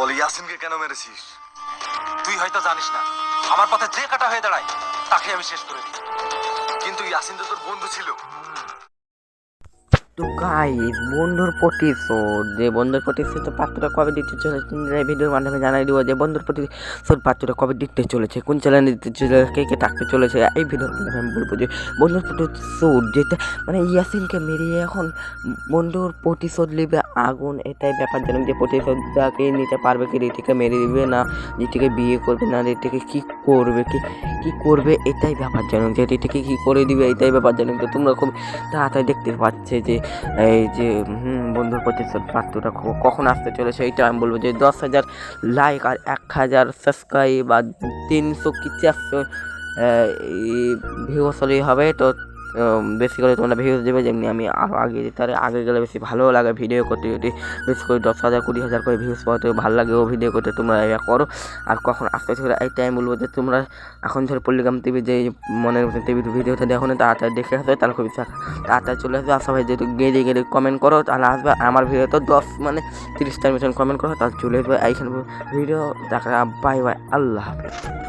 বল ইয়াসিনকে কেন মেরেছিস? তুই হয়তো জানিস না। আমার পথে যে কাটা হয়ে দাঁড়ায়, তাকে আমি শেষ করে দিই। কিন্তু ইয়াসিন তো তোর বন্ধু ছিল। তো গাইস বন্ধুর প্রতিশোধ যে বন্ধুর প্রতিশোধ পাত্রটা কবে দিতে চলেছে ভিডিওর মাধ্যমে জানাই দিব যে বন্ধুর প্রতিশোধ পাত্রটা কবে দিতে চলেছে, কোন চ্যানেলে দিতে চলেছে, কে কে থাকতে চলেছে, এই ভিডিওর মাধ্যমে আমি বলব যে বন্ধুর প্রতিশোধ যেটা মানে ইয়াসিনকে মেরিয়ে এখন বন্ধুর প্রতিশোধ নেবে আগুন, এটাই ব্যাপার ব্যাপারজনক যে প্রতিশোধটাকে নিতে পারবে, কি রীতিকে মেরে দিবে না রীতিকে বিয়ে করবে না রীতিকে কি করবে? কি, কী করবে? এটাই ব্যাপার ব্যাপারজনক যে থেকে কী করে দিবে? এটাই ব্যাপার ব্যাপারজনক যে তোমরা খুব তাড়াতাড়ি দেখতে পাচ্ছে যে, এই যে বন্ধুর প্রতিশোধ পাত্রটা কখন আসতে চলেছে? এইটা আমি বলব যে দশ হাজার লাইক আর এক হাজার সাবস্ক্রাইব আর তিনশো কি চারশো ভিউ হলেই হবে। তো বেশি করে তোমরা ভিউজ দেবে যেমনি আমি আরও আগে পারি আগে গেলে বেশি ভালো লাগে ভিডিও করতে যদি বেশি করে দশ হাজার, কুড়ি হাজার করে ভিউজ পাওয়াতে ভালো লাগে ও ভিডিও করতে, তোমরা এটা করো। আর কখন আসতে চলে এই টাইম বলব যে তোমরা এখন ধরো পল্লিগ্রাম টিভি যে মনের টিভির ভিডিওটা দেখো না, তাড়াতাড়ি দেখে আসবে তাহলে খুবই তাড়াতাড়ি চলে আসবে। আর সবাই যেহেতু গেলে গেলে কমেন্ট করো, তাহলে আসবে। আমার ভিডিও তো দশ মানে তিরিশটার মিশন কমেন্ট করো, তাহলে চলে আসবে। এইখানে ভিডিও দেখা বাই বাই আল্লাহ হাফেজ।